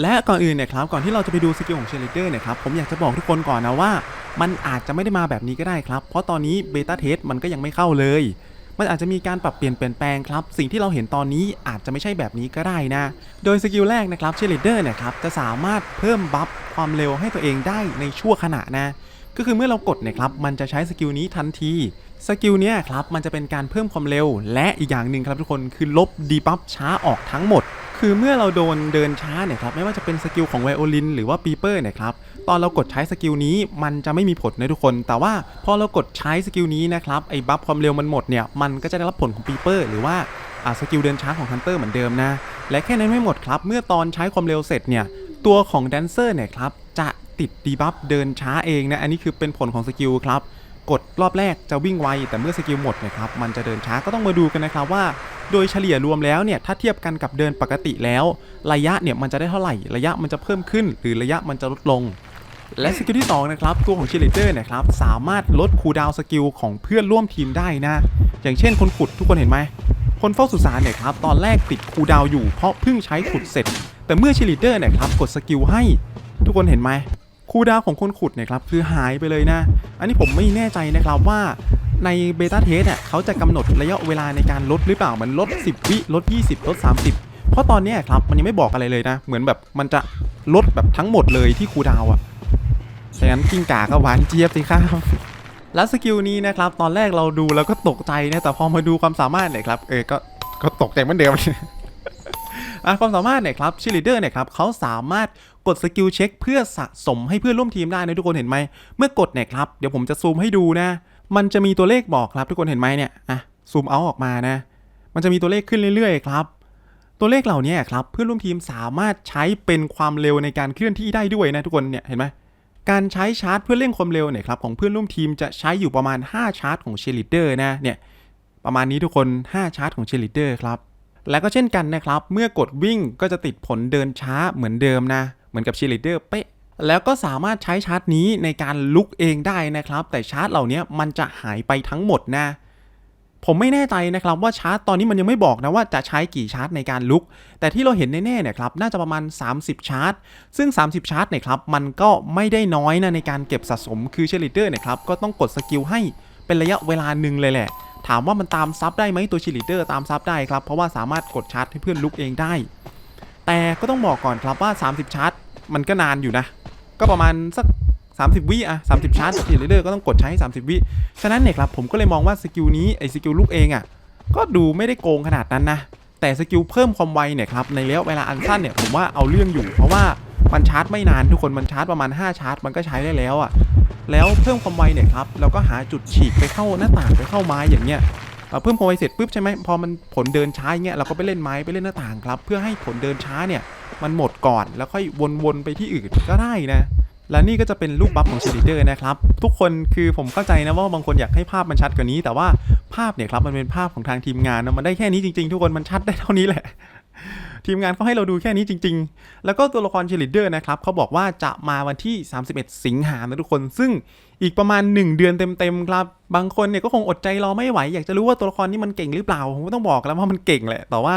และก่อนอื่นเนี่ยครับก่อนที่เราจะไปดูสกิลของเชลิเดอร์เนี่ยครับผมอยากจะบอกทุกคนก่อนนะว่า มันอาจจะไม่ได้มาแบบนี้ก็ได้ครับ เพราะตอนนี้เบต้าเทสมันก็ยังไม่เข้าเลย มันอาจจะมีการปรับเปลี่ยนเปลี่ยนแปลงครับ สิ่งที่เราเห็นตอนนี้อาจจะไม่ใช่แบบนี้ก็ได้นะ โดยสกิลแรกนะครับเชลิเดอร์เนี่ยครับจะสามารถเพิ่มบัฟความเร็วให้ตัวเองได้ในชั่วขณะนะก็คือเมื่อเรากดเนี่ยครับมันจะใช้สกิลนี้ทันที สกิลเนี้ยครับมันจะเป็นการเพิ่มความเร็ว และอีกอย่างหนึ่งครับทุกคนคือลบดีบัฟช้าออกทั้งหมด คือเมื่อเราโดนเดินช้าเนี่ยครับไม่ว่าจะเป็นสกิลของไวโอลินหรือว่าปีเปอร์เนี่ยครับตอนเรากดใช้สกิลนี้มันจะไม่มีผลนะทุกคน แต่ว่าพอเรากดใช้สกิลนี้นะครับไอ้บัฟความเร็วมันหมดเนี่ยมันก็จะได้รับผลของปีเปอร์หรือว่าอ่าสกิลเดินช้าของฮันเตอร์เหมือนเดิมนะ และแค่นั้นไม่หมดครับ เมื่อตอนใช้ความเร็วเสร็จเนี่ย ตัวของแดนเซอร์เนี่ยครับ จะติดดีบัฟเดินช้าเองนะ อันนี้คือเป็นผลของสกิลครับ กดรอบแรกจะวิ่งไว แต่เมื่อสกิลหมดนะครับมันจะเดินช้าก็ต้องมาดูกันนะครับว่า โดยเฉลี่ยรวมแล้วเนี่ยถ้าเทียบกันกับเดินปกติแล้ว ระยะเนี่ยมันจะได้เท่าไหร่ ระยะมันจะเพิ่มขึ้น หรือระยะมันจะลดลง และสกิลที่2นะครับตัวของเชลิเดอร์นี่ยครับสามารถลดคูลดาวสกิลของเพื่อนร่วมทีมได้นะ อย่างเช่นคนขุดทุกคนเห็นไหมคนเฝ้าสุสานเนี่ยครับตอนแรกติดคูลดาวอยู่เพราะเพิ่งใช้ขุดเสร็จ แต่เมื่อเชลิเดอร์เนี่ยครับกดสกิลให้ทุกคนเห็นไหม คูดาวของคนขุดเนี่ยครับคือหายไปเลยนะ อันนี้ผมไม่แน่ใจนะครับว่าในเบต้าเทสเนี่ยเขาจะกำหนดระยะเวลาในการลดหรือเปล่ามันลด 10 วิลด 20 ลด 30 เพราะตอนนี้ครับมันยังไม่บอกอะไรเลยนะ เหมือนแบบมันจะลดแบบทั้งหมดเลยที่คูดาวน์อะฉะนั้นกิ้งก่าก็หวานเจี๊ยบสิครับแล้วสกิลนี้นะครับตอนแรกเราดูแล้วก็ตกใจนะแต่พอมาดูความสามารถเนี่ยครับเออก็ก็ตกใจเหมือนเดิมอะ ความสามารถเนี่ยครับชิลิเดอร์เนี่ยครับเขาสามารถกดสกิลเช็คเพื่อสะสมให้เพื่อนร่วมทีมได้นะทุกคนเห็นไหม เมื่อกดเนี่ยครับ เดี๋ยวผมจะซูมให้ดูนะ มันจะมีตัวเลขบอกครับทุกคนเห็นไหมเนี่ยอะซูมเอาออกมานะ มันจะมีตัวเลขขึ้นเรื่อยๆครับ ตัวเลขเหล่านี้ครับเพื่อนร่วมทีมสามารถใช้เป็นความเร็วในการเคลื่อนที่ได้ด้วยนะทุกคนเนี่ยเห็นไหมการใช้ชาร์จเพื่อเร่งความเร็วเนี่ยครับของเพื่อนร่วมทีมจะใช้อยู่ประมาณ 5 ชาร์จของเชลิเดอร์นะเนี่ยประมาณนี้ทุกคน 5 ชาร์จของเชลิเดอร์ครับ แล้วก็เช่นกันนะครับ เมื่อกดวิ่งก็จะติดผลเดินช้าเหมือนเดิมนะ เหมือนกับชีลิเดอร์เป๊ะ แล้วก็สามารถใช้ชาร์จนี้ในการลุกเองได้นะครับ แต่ชาร์จเหล่านี้มันจะหายไปทั้งหมดนะ ผมไม่แน่ใจนะครับว่าชาร์จตอนนี้มันยังไม่บอกนะว่าจะใช้กี่ชาร์จในการลุก แต่ที่เราเห็นแน่ๆเนี่ยครับน่าจะประมาณ 30 ชาร์จซึ่ง 30 ชาร์จเนี่ยครับมันก็ไม่ได้น้อยนะในการเก็บสะสม คือเชลิเดอร์เนี่ยครับก็ต้องกดสกิลให้เป็นระยะเวลาหนึ่งเลยแหละ ถามว่ามันตามซับได้ไหมตัวชิลิเดอร์ตามซับได้ครับ เพราะว่าสามารถกดชาร์จให้เพื่อนลุกเองได้ แต่ก็ต้องบอกก่อนครับว่า 30 ชาร์จ มันก็นานอยู่นะ ก็ประมาณสัก 30 วิอะ30 ชาร์จชิลิเดอร์ก็ต้องกดใช้ 30 วิฉะนั้นเนี่ยครับผมก็เลยมองว่าสกิลนี้ไอ้สกิลลุกเองอะก็ดูไม่ได้โกงขนาดนั้นนะแต่สกิลเพิ่มความไวเนี่ยครับในระยะเวลาอันสั้นเนี่ยผมว่าเอาเรื่องอยู่เพราะว่า มันชาร์จไม่นานทุกคนมันชาร์จประมาณ 5 ชาร์จ มันก็ใช้ได้แล้วอะแล้วเพิ่มความไวเนี่ยครับเราก็หาจุดฉีกไปเข้าหน้าต่างไปเข้าไม้อย่างเงี้ยเอ่อเพิ่มความไวเสร็จปุ๊บใช่ไหมพอมันผลเดินช้าอย่างเงี้ยเราก็ไปเล่นไม้ไปเล่นหน้าต่างครับ เพื่อให้ผลเดินช้าเนี่ยมันหมดก่อนแล้วค่อยวนๆไปที่อื่นก็ได้นะและนี่ก็จะเป็นลูกบัฟของเชลิเดอร์นะครับ ทุกคนคือผมเข้าใจนะว่าบางคนอยากให้ภาพมันชัดกว่านี้ แต่ว่าภาพเนี่ยครับมันเป็นภาพของทางทีมงานนะมันได้แค่นี้จริงๆ ทุกคนมันชัดได้เท่านี้แหละ ทีมงานเขาให้เราดูแค่นี้จริง ๆ แล้วก็ตัวละครเชลิเดอร์นะครับเขาบอกว่าจะมาวันที่ 31 สิงหานะทุกคน ซึ่งอีกประมาณ 1 เดือนเต็มๆครับ บางคนเนี่ยก็คงอดใจรอไม่ไหว อยากจะรู้ว่าตัวละครนี้มันเก่งหรือเปล่า ผมก็ต้องบอกแล้วว่ามันเก่งแหละ แต่ว่า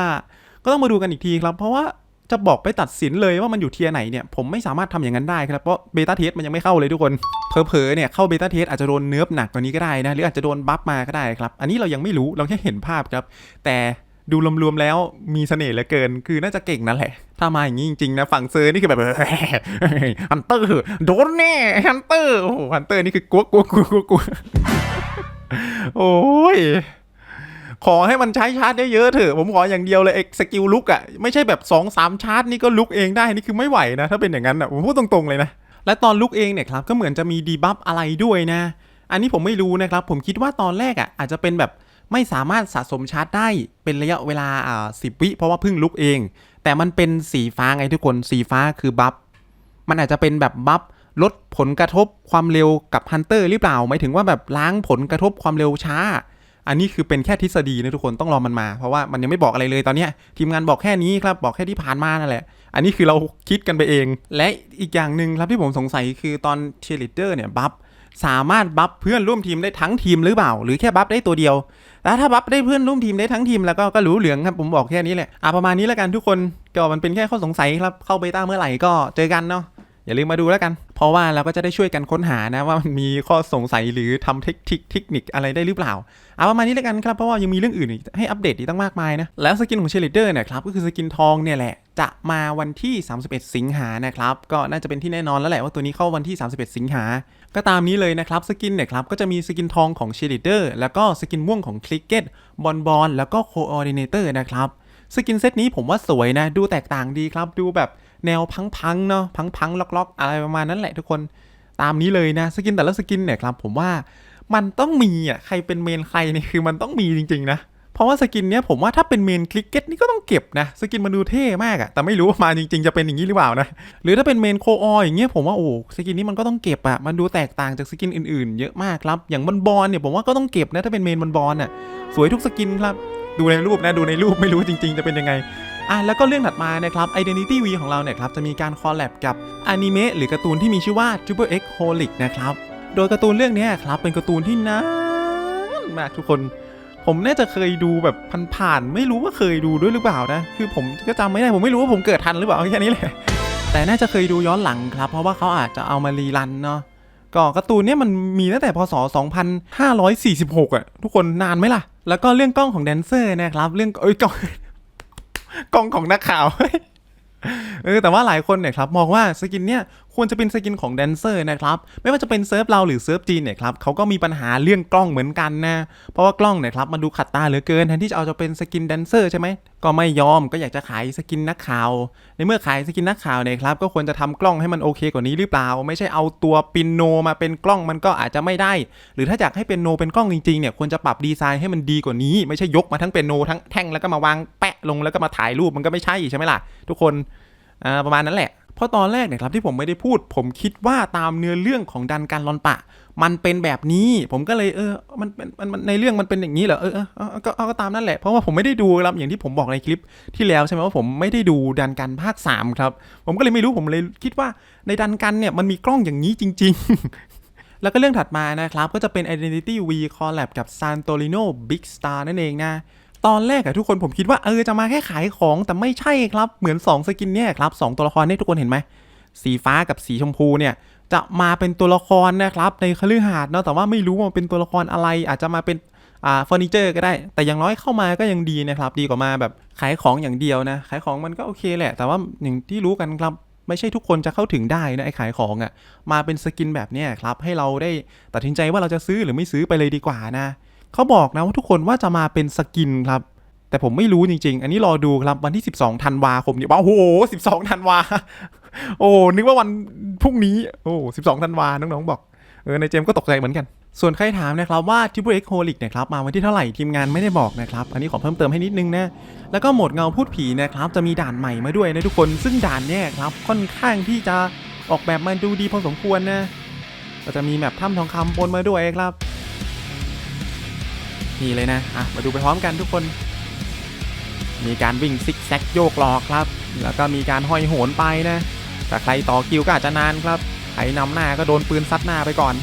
ก็ต้องมาดูกันอีกทีครับ เพราะว่าจะบอกไปตัดสินเลยว่ามันอยู่เทียไหนเนี่ยผมไม่สามารถทำอย่างนั้นได้ครับเพราะเบต้าเทสมันยังไม่เข้าเลยทุกคนเผลอๆเนี่ยเข้าเบต้าเทสอาจจะโดนเนิร์ฟหนักกว่านี้ก็ได้นะหรืออาจจะโดนบัฟมาก็ได้ครับ อันนี้เรายังไม่รู้เราแค่เห็นภาพครับ แต่ ดูรวมๆแล้วมีเสน่ห์เหลือเกิน คือน่าจะเก่งนั่นแหละ ถ้ามาอย่างนี้จริงๆนะฝั่งเซอร์นี่คือแบบฮันเตอร์โดนแน่ฮันเตอร์โอ้โหฮันเตอร์นี่คือกลัวกลัวกลัวกลัวโอ้ยขอให้มันใช้ชาร์จได้เยอะเถอะ ผมขออย่างเดียวเลยเอ็กสกิลลุกอะ ไม่ใช่แบบ2อสามชาร์จนี่ก็ลุกเองได้ นี่คือไม่ไหวนะ ถ้าเป็นอย่างนั้นอะ ผมพูดตรงๆเลยนะ และตอนลุกเองเนี่ยครับ ก็เหมือนจะมีดีบัฟอะไรด้วยนะ อันนี้ผมไม่รู้นะครับ ผมคิดว่าตอนแรกอะอาจจะเป็นแบบ ไม่สามารถสะสมชาร์จได้เป็นระยะเวลาอ่าสิบวิเพราะว่าเพิ่งลุกเอง แต่มันเป็นสีฟ้าไงทุกคนสีฟ้าคือบัฟมันอาจจะเป็นแบบบัฟลดผลกระทบความเร็วกับฮันเตอร์หรือเปล่าหมายถึงว่าแบบล้างผลกระทบความเร็วช้า อันนี้คือเป็นแค่ทฤษฎีนะทุกคนต้องรอมันมา เพราะว่ามันยังไม่บอกอะไรเลยตอนนี้ทีมงานบอกแค่นี้ครับบอกแค่ที่ผ่านมานั่นแหละ อันนี้คือเราคิดกันไปเอง และอีกอย่างหนึ่งครับที่ผมสงสัยคือตอนเชียร์ลีดเดอร์เนี่ยบัฟ สามารถบัฟเพื่อนร่วมทีมได้ทั้งทีมหรือเปล่า หรือแค่บัฟได้ตัวเดียว แล้วถ้าบัฟได้เพื่อนร่วมทีมได้ทั้งทีมแล้วก็ก็รู้เหลืองครับผมบอกแค่นี้แหละอะประมาณนี้แล้วกันทุกคนก็มันเป็นแค่ข้อสงสัยครับเข้าเบต้าเมื่อไหร่ก็เจอกันเนาะอย่าลืมมาดูแล้วกัน เพราะว่าเราก็จะได้ช่วยกันค้นหานะว่ามันมีข้อสงสัยหรือทำเทคนิคเทคนิคอะไรได้หรือเปล่าเอาประมาณนี้แล้วกันครับเพราะว่ายังมีเรื่องอื่นให้อัปเดตอีกตั้งมากมายนะแล้วสกินของเชลิเดอร์เนี่ยครับก็คือสกินทองเนี่ยแหละ จะมาวันที่ 31 สิงหานะครับ ก็น่าจะเป็นที่แน่นอนแล้วแหละว่าตัวนี้เข้าวันที่ 31 สิงหา ก็ตามนี้เลยนะครับ สกินเนี่ยครับ ก็จะมีสกินทองของเชลิเดอร์แล้วก็สกินม่วงของคลิกเก็ตบอลบอลแล้วก็โคออร์ดิเนเตอร์นะครับสกินเซตนี้ผมว่าสวยนะ ดูแตกต่างดีครับ ดูแบบแนวพังๆเนาะพังๆล็อกๆ อะไรประมาณนั้นแหละทุกคนตามนี้เลยนะสกินแต่ละสกินเนี่ยครับผมว่ามันต้องมีอะใครเป็นเมนใครเนี่ยคือมันต้องมีจริงๆนะ เพราะว่าสกินเนี้ยผมว่าถ้าเป็นเมนคลิกเก็ตนี่ก็ต้องเก็บนะสกินมันดูเท่มากอะแต่ไม่รู้ว่ามาจริง ๆ จะเป็นอย่างนี้หรือเปล่านะ หรือถ้าเป็นเมนโคออย่างเงี้ยผมว่าโอ้สกินนี้มันก็ต้องเก็บอะมันดูแตกต่างจากสกินอื่นๆ เยอะมากครับ อย่างบอลบอลเนี่ยผมว่าก็ต้องเก็บนะถ้าเป็นเมนบอลบอลอะสวยทุกสกินครับ ดูในรูปนะดูในรูปไม่รู้จริง ๆ จะเป็นยังไงอะแล้วก็เรื่องถัดมานะครับ Identity V ของเราเนี่ยครับจะมีการคอลแลบกับอนิเมะหรือการ์ตูนที่มีชื่อว่า Triple X Holic นะครับโดยการ์ตูนเรื่องนี้ครับเป็นการ์ตูนที่นานมากทุกคน ผมน่าจะเคยดูแบบผ่านๆไม่รู้ว่าเคยดูด้วยหรือเปล่านะ คือผมก็จำไม่ได้ผมไม่รู้ว่าผมเกิดทันหรือเปล่าแค่นี้แหละแต่น่าจะเคยดูย้อนหลังครับ เพราะว่าเขาอาจจะเอามารีรันเนาะก็การ์ตูนเนี่ยมันมีตั้งแต่พศ 2546 อะ ทุกคนนานไหมล่ะ แล้วก็เรื่องกล้องของแดนเซอร์นะครับ เรื่องเอ้ยกล้องกล้องของนักข่าว เออแต่ว่าหลายคนเนี่ยครับมองว่าสกินเนี่ยควรจะเป็นสกินของแดนเซอร์นะครับไม่ว่าจะเป็นเซิร์ฟเราหรือเซิร์ฟจีนเนี่ยครับเขาก็มีปัญหาเรื่องกล้องเหมือนกันนะเพราะว่ากล้องเนี่ยครับมันดูขัดตาเหลือเกินแทนที่จะเอาจะเป็นสกินแดนเซอร์ใช่ไหมก็ไม่ยอมก็อยากจะขายสกินนักข่าว ในเมื่อขายสกินนักข่าวเนี่ยครับก็ควรจะทำกล้องให้มันโอเคกว่านี้หรือเปล่า ไม่ใช่เอาตัวปินโนมาเป็นกล้องมันก็อาจจะไม่ได้ หรือถ้าอยากให้เป็นโนเป็นกล้องจริงๆเนี่ยควรจะปรับดีไซน์ให้มันดีกว่านี้ ไม่ใช่ยกมาทั้งเป็นโนทั้งแท่งแล้วก็มาวางแป ลงแล้วก็มาถ่ายรูปมันก็ไม่ใช่ใช่ไหมล่ะ ทุกคนประมาณนั้นแหละ เพราะตอนแรกเนี่ยครับที่ผมไม่ได้พูด ผมคิดว่าตามเนื้อเรื่องของดันการลอนปะ มันเป็นแบบนี้ ผมก็เลยเออมันเป็นมันมันในเรื่องมันเป็นอย่างนี้เหรอเออเออเออก็ก็ตามนั่นแหละเพราะว่าผมไม่ได้ดูครับอย่างที่ผมบอกในคลิปที่แล้วใช่ไหมว่าผมไม่ได้ดูดันกันภาค 3 ครับ ผมก็เลยไม่รู้ผมเลยคิดว่าในดันกันเนี่ยมันมีกล้องอย่างนี้จริง ๆแล้วก็เรื่องถัดมานะครับ ก็จะเป็น Identity V Collab กับ Santorino Big Star นั่นเองนะ ตอนแรกอะทุกคนผมคิดว่าเออจะมาแค่ขายของแต่ไม่ใช่ครับเหมือน 2 สกินเนี่ยครับสองตัวละครเนี่ยทุกคนเห็นไหมสีฟ้ากับสีชมพูเนี่ยจะมาเป็นตัวละครนะครับในคฤหาสน์เนาะแต่ว่าไม่รู้ว่าเป็นตัวละครอะไร อาจจะมาเป็นอ่าเฟอร์นิเจอร์ก็ได้ แต่อย่างน้อยเข้ามาก็ยังดีนะครับ ดีกว่ามาแบบขายของอย่างเดียวนะ ขายของมันก็โอเคแหละ แต่ว่าอย่างที่รู้กันครับไม่ใช่ทุกคนจะเข้าถึงได้นะไอ้ขายของอะ่ะมาเป็นสกินแบบเนี้ยครับให้เราได้ตัดสินใจว่าเราจะซื้อหรือไม่ซื้อไปเลยดีกว่านะ เขาบอกนะว่าทุกคนว่าจะมาเป็นสกินครับ แต่ผมไม่รู้จริง ๆ อันนี้รอดูครับวันที่ 12ธันวาคมเนี่ยว้าวโอ้โห 12ธันวา โอ้นึกว่าวันพรุ่งนี้ โอ้12ธันวาน้องๆบอก เออในเจมก็ตกใจเหมือนกัน ส่วนใครถามนะครับว่า Triple X Holic เนี่ยครับมาวันที่เท่าไหร่ทีมงานไม่ได้บอกนะครับ อันนี้ขอเพิ่มเติมให้นิดนึงนะ แล้วก็โหมดเงาพูดผีนะครับจะมีด่านใหม่มาด้วยนะทุกคน ซึ่งด่านเนี่ยครับค่อนข้างที่จะออกแบบมาดูดีพอสมควรนะก็จะมีแมปถ้ำทองคำปนมาด้วยครับ นี่เลยนะอะมาดูไปพร้อมกันทุกคน มีการวิ่งซิกแซกโยกหลอกครับ แล้วก็มีการห้อยโหนไปนะแต่ใครต่อคิวก็อาจจะนานครับใครนำหน้าก็โดนปืนซัดหน้าไปก่อน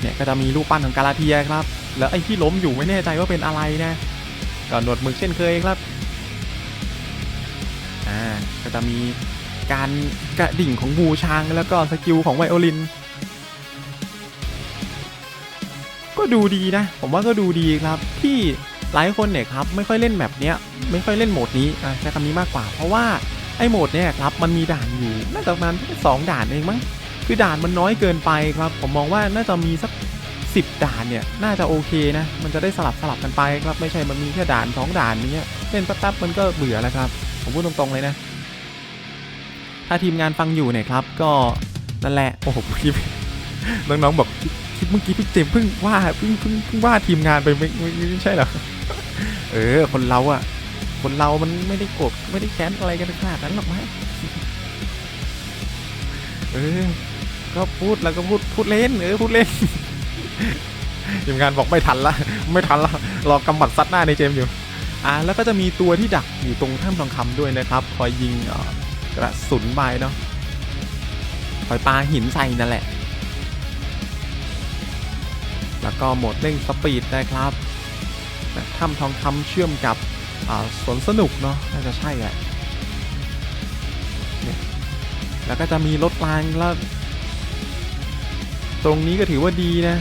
เนี่ยก็จะมีรูปปั้นของกาลาเทียครับ แล้วไอ้ที่ล้มอยู่ไม่แน่ใจว่าเป็นอะไรนะก็หนวดมึกเช่นเคยครับ อ่า ก็จะมีการกระดิ่งของงูชางแล้วก็สกิลของไวโอลิน ดูดีนะ ผมว่าก็ดูดีครับที่หลายคนเนี่ยครับไม่ค่อยเล่นแบบเนี้ยไม่ค่อยเล่นโหมดนี้อะใช้คำนี้มากกว่า เพราะว่าไอ้โหมดเนี่ยครับมันมีด่านอยู่น่าจะประมาณสองด่านเองมั้งคือด่านมันน้อยเกินไปครับ ผมมองว่าน่าจะมีสัก 10 ด่านเนี่ยน่าจะโอเคนะ มันจะได้สลับสลับกันไปครับไม่ใช่มันมีแค่ด่านสองด่านนี้เล่นแป๊บๆมันก็เบื่อแล้วครับ ผมพูดตรงๆเลยนะ ถ้าทีมงานฟังอยู่เนี่ยครับ ก็นั่นแหละโอ้โหน้องๆบอก เมื่อกี้พี่เจมเพิ่งว่าเพิ่งเพิ่งเพิ่งว่าทีมงานไปไม่ไม่ไม่ใช่เหรอเออ คนเราอะ คนเรามันไม่ได้โกรธไม่ได้แค้นอะไรกันขนาดนั้นหรอกมั้งเออก็พูดแล้วก็พูดพูดเล่นเออพูดเล่นทีมงานบอกไม่ทันละไม่ทันละรอกำบัดซัดหน้าในเจมอยู่อะแล้วก็จะมีตัวที่ดักอยู่ตรงถ้ำทองคำด้วยนะครับ คอยยิงกระสุนไปเนาะคอยปาหินใส่นั่นแหละ แล้วก็โหมดเร่งสปีดนะครับถ้ำทองคำเชื่อมกับสวนสนุกเนาะน่าจะใช่แหละแล้วก็จะมีรถรางแล้ว ตรงนี้ก็ถือว่าดีนะ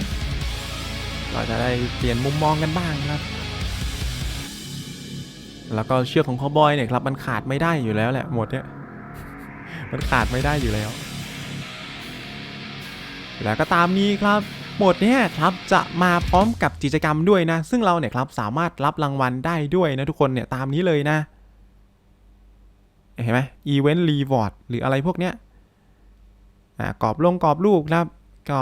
เราจะได้เปลี่ยนมุมมองกันบ้างครับ แล้วก็เชือกของคาวบอยเนี่ยครับมันขาดไม่ได้อยู่แล้วแหละหมดเนี่ยมันขาดไม่ได้อยู่แล้ว แล้วก็ตามนี้ครับ หมดนี้ครับจะมาพร้อมกับกิจกรรมด้วยนะ ซึ่งเราเนี่ยครับสามารถรับรางวัลได้ด้วยนะทุกคนเนี่ยตามนี้เลยนะ เห็นไหมอีเวนต์รีวอร์ดหรืออะไรพวกเนี้ยอ่ากรอบลงกรอบลูกนะครับ ก็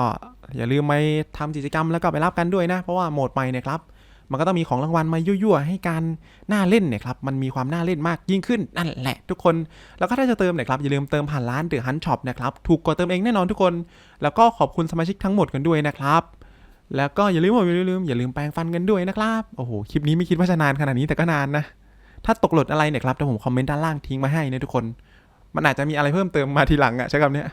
อย่าลืมไปทำกิจกรรมแล้วก็ไปรับกันด้วยนะ เพราะว่าโหมดใหม่เนี่ยครับ มันก็ต้องมีของรางวัลมายั่วๆให้การน่าเล่นเนี่ยครับมันมีความน่าเล่นมากยิ่งขึ้นนั่นแหละทุกคน แล้วก็ถ้าจะเติมเนี่ยครับอย่าลืมเติมผ่านร้านเดอฮันช็อปนะครับถูกกว่าเติมเองแน่นอนทุกคน แล้วก็ขอบคุณสมาชิกทั้งหมดกันด้วยนะครับแล้วก็อย่าลืมอย่าลืมอย่าลืมแปรงฟันกันด้วยนะครับโอ้โหคลิปนี้ไม่คิดว่าจะนานขนาดนี้แต่ก็นานนะถ้าตกหล่นอะไรเนี่ยครับเดี๋ยวผมคอมเมนต์ด้านล่างทิ้งมาให้นะทุกคน มันอาจจะมีอะไรเพิ่มเติมมาทีหลังอะใช้คำนี้